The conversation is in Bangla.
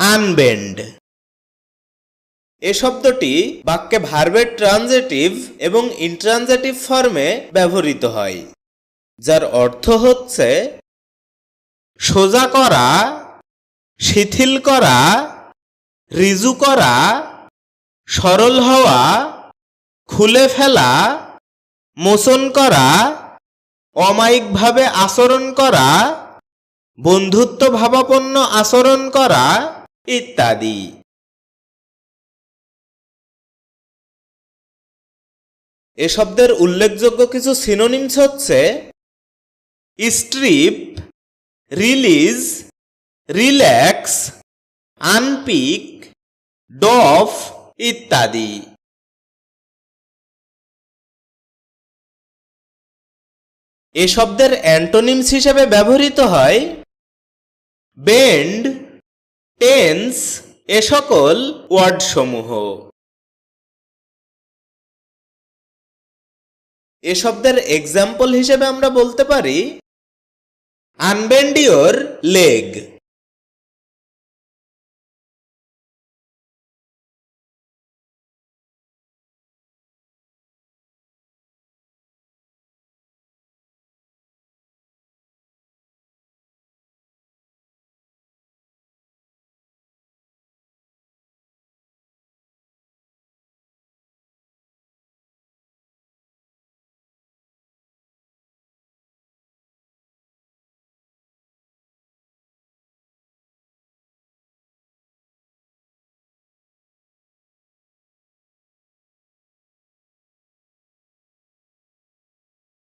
আনবেন্ড। এ শব্দটি বাক্যে ভার্বের ট্রানজেটিভ এবং ইন্ট্রানজেটিভ ফর্মে ব্যবহৃত হয়, যার অর্থ হচ্ছে সোজা করা, শিথিল করা, রিজু করা, সরল হওয়া, খুলে ফেলা, মোচন করা, অমায়িকভাবে আচরণ করা বন্ধুত্ব ভাবাপন্ন আচরণ করা ইত্যাদি। এ শব্দের উল্লেখযোগ্য কিছু সিনোনিমস হচ্ছে strip release relax unpick doff ইত্যাদি। এ শব্দের অ্যান্টোনিমস হিসেবে ব্যবহৃত হয় বেন্ড টেন্স এ সকল ওয়ার্ড সমূহ এ শব্দের এক্সাম্পল হিসেবে আমরা বলতে পারি আনবেন্ড ইয়োর লেগ